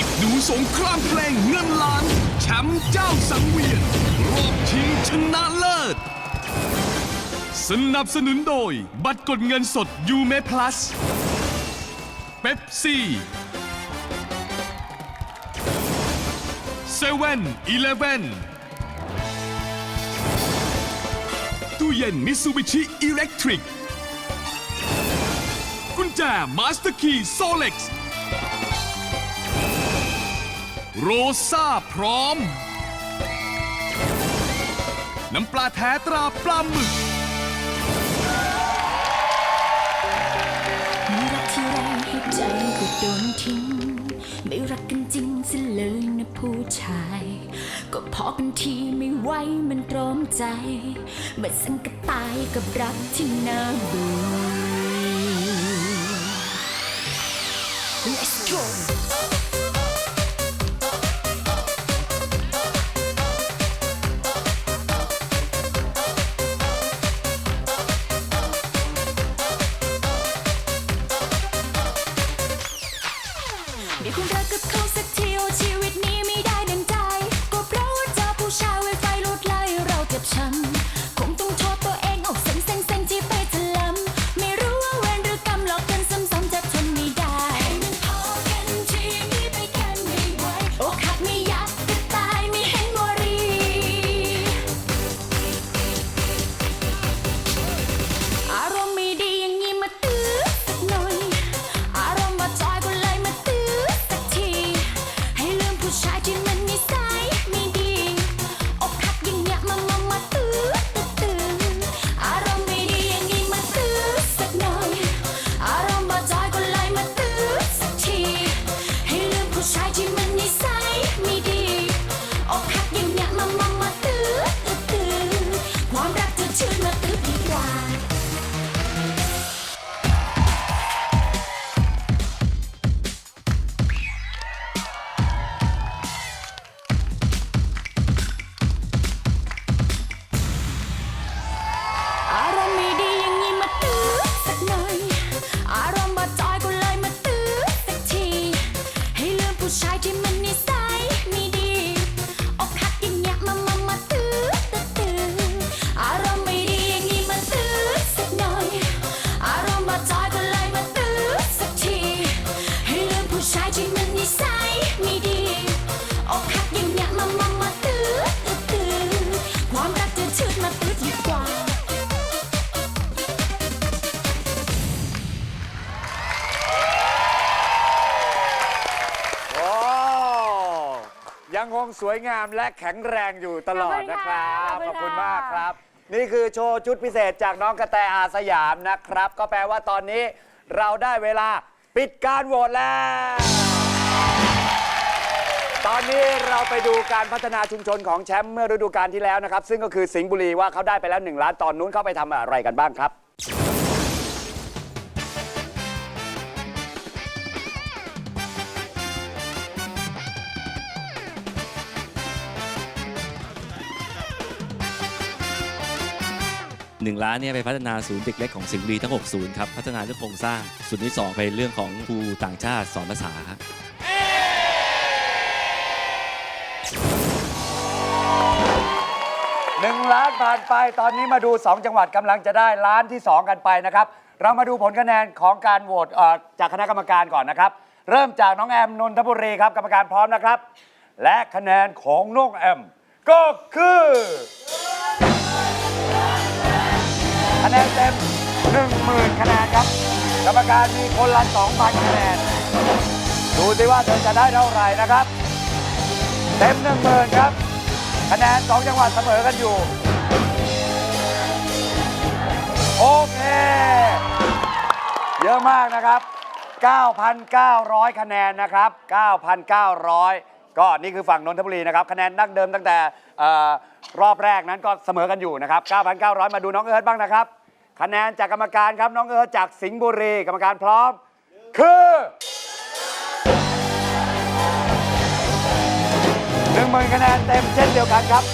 อีกดูสงครามเพลงเงินล้านแชมป์เจ้าสังเวียน รอบชิงชนะเลิศ สนับสนุนโดย บัตรกดเงินสดยูเมพลัสเบปซี่เซเว่นอีเลฟเว่นตู้เย็นมิซูบิชิอิเล็กทริกกุญแจมาสเตอร์คีโซเล็กซ์ โรซ่าพร้อม น้ำปลาแท้ตราปลาหมึก ไม่รักที่ไรให้ใจก็โดนทิ้ง ไม่รักกันจริงสิเลยนะผู้ชาย ก็พอกันทีไม่ไหวมันตรอมใจเมื่อสังกะตายกับรักที่น่าเบื่อ Let's go มีคน ยังคงสวยงามและแข็งแรงอยู่ตลอดนะครับขอบคุณค่ะขอบคุณมากครับ นี่คือโชว์ชุดพิเศษจากน้องกระแตอาสยามนะครับ ก็แปลว่าตอนนี้เราได้เวลาปิดการโหวตแล้ว ตอนนี้เราไปดูการพัฒนาชุมชนของแชมป์เมื่อฤดูกาลที่แล้วนะครับ ซึ่งก็คือสิงห์บุรีว่าเขาได้ไปแล้ว1ล้านตอนนู้นเข้าไปทำอะไรกันบ้างครับ หนึ่งล้านเนี่ยไปพัฒนาศูนย์เด็กเล็กของสิงห์บุรีทั้ง 6 ศูนย์ครับ พัฒนาเรื่องโครงสร้าง ส่วนที่ 2 ไปเรื่องของครูต่างชาติสอนภาษาครับหนึ่งล้านผ่านไปตอนนี้มาดู 2 จังหวัดกำลังจะได้ล้านที่ 2 กันไปนะครับ เรามาดูผลคะแนนของการโหวตเอ่อจากคณะกรรมการก่อนนะครับ เริ่มจากน้องแอมนนทบุรีครับกรรมการพร้อมนะครับ และคะแนนของน้องแอมก็คือ คะแนนเต็ม10,000คะแนนครับ กรรมการมีคนละ2,000คะแนน ดูสิว่าเธอจะได้เท่าไหร่นะครับ เต็ม10,000ครับ คะแนน2จังหวัดเสมอกันอยู่ โอเค เยอะมากนะครับ 9,900 คะแนนนะครับ 9,900 ก็นี่คือฝั่งนนทบุรีนะครับ คะแนนดั้งเดิมตั้งแต่ออรอบแรกนั้นก็เสมอกันอยู่นะครับ 9,900 มาดูน้องเอิร์ธบ้างนะครับ คะแนนจากกรรมการครับน้องเอิร์ธจากสิงห์บุรีกรรมการพร้อม คือหนึ่งหมื่นคะแนนเต็มเช่นเดียวกันครับ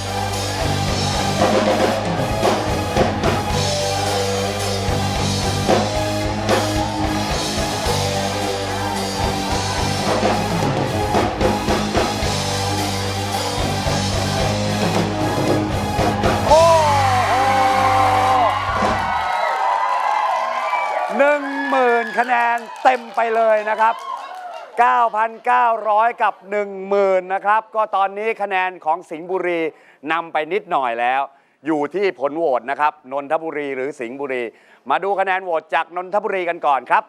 ต็มไปเลยนะครับ 9,900 กับ 10,000นะครับ ก็ตอนนี้คะแนนของสิงห์บุรีนำไปนิดหน่อยแล้ว อยู่ที่ผลโหวตนะครับ นนทบุรีหรือสิงห์บุรี มาดูคะแนนโหวตจากนนทบุรีกันก่อนครับ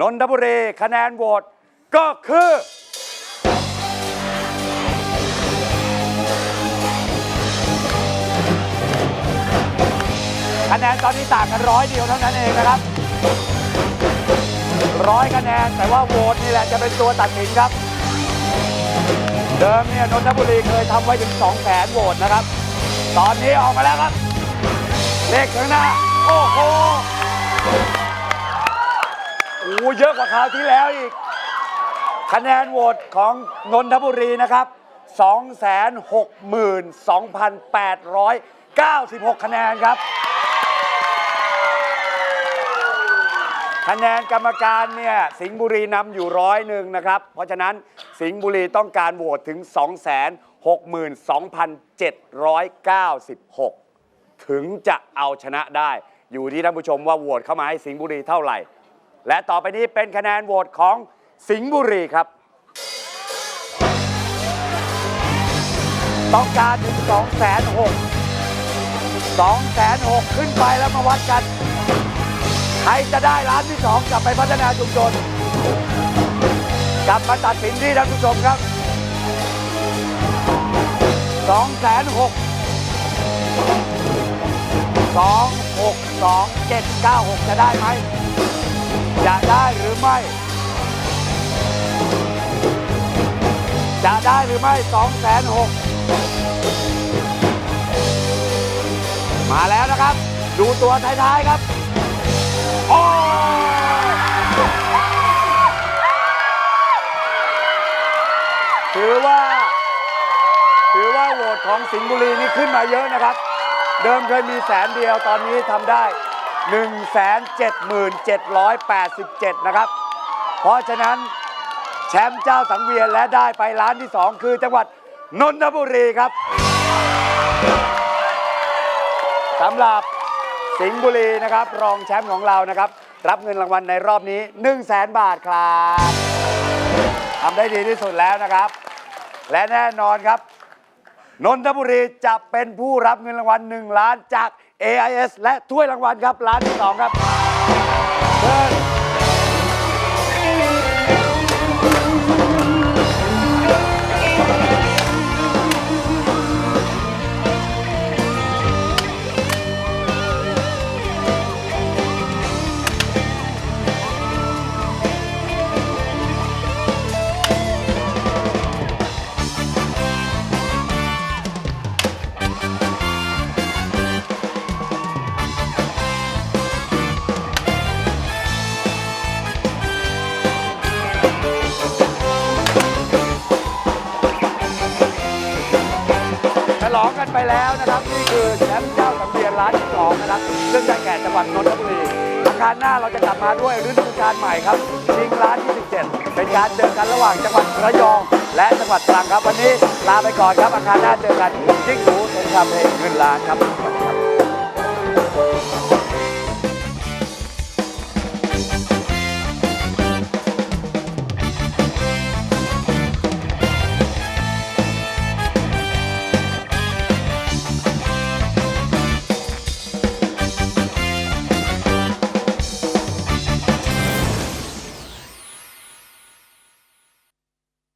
นนทบุรีคะแนนโหวตก็คือ คะแนนตอนนี้ต่างกันร้อยเดียวเท่านั้นเองนะครับ ร้อยคะแนน แต่ว่าโหวตนี่แหละจะเป็นตัวตัดสินครับ เดิมเนี่ยนนทบุรีเคยทำไว้ถึง2แสนโหวตนะครับ ตอนนี้ออกมาแล้วครับ เลขข้างหน้า โอ้โหโอ้เยอะกว่าคราวที่แล้วอีก คะแนนโหวตของนนทบุรีนะครับ 262,896 คะแนนครับ คะแนนกรรมการเนี่ยสิงห์บุรีนำอยู่ร้อยหนึ่งนะครับ เพราะฉะนั้นสิงห์บุรีต้องการโหวตถึง 262,796 ถึงจะเอาชนะได้ อยู่ที่ท่านผู้ชมว่าโหวตเข้ามาให้สิงห์บุรีเท่าไหร่ และต่อไปนี้เป็นคะแนนโหวตของสิงห์บุรีครับ ต้องการถึง 2 6 0 0 0 2 6 0 0 ขึ้นไปแล้วมาวัดกัน รจะได้ร้านที่สองกลับไปพัฒนาชุมชน กลับมาตัดสินที่ท่านผู้ชมครับสองแสนหกสองหกสองเจ็ดเก้าหกจะได้ไหม จะได้หรือไม่ จะได้หรือไม่สองแสนหกมาแล้วนะครับ ดูตัวท้ายๆครับ ถือว่า ถือว่าโหวตของสิงห์บุรีนี่ขึ้นมาเยอะนะครับ เดิมเคยมีแสนเดียวตอนนี้ทำได้ 177,787 นะครับ เพราะฉะนั้นแชมป์เจ้าสังเวียนและได้ไปล้านที่ 2 คือจังหวัดนนทบุรีครับสำหรับ สิงห์บุรีนะครับ รองแชมป์ของเรานะครับ รับเงินรางวัลในรอบนี้ 1 0 0 0 0แสนบาทครับทำได้ดีที่สุดแล้วนะครับ และแน่นอนครับ นนทบุรีจะเป็นผู้รับเงินรางวัล 1 ล้านจาก AIS และถ้วยรางวัลครับล้านที่2ครับเชิญ ไปแล้วนะครับ นี่คือแชมป์เจ้าสังเวียนร้านที่สองนะครับซึ่งได้แก่จังหวัดนนทบุรีอาคารหน้าเราจะกลับมาด้วยฤดูกาลใหม่ครับชิงร้านที่ 17 เป็นการเจอกันระหว่างจังหวัดระยอง และจังหวัดตรังครับ วันนี้ลาไปก่อนครับอาคารหน้าเจอกันยิ่งหนูสงครามเพลงเงินล้านครับ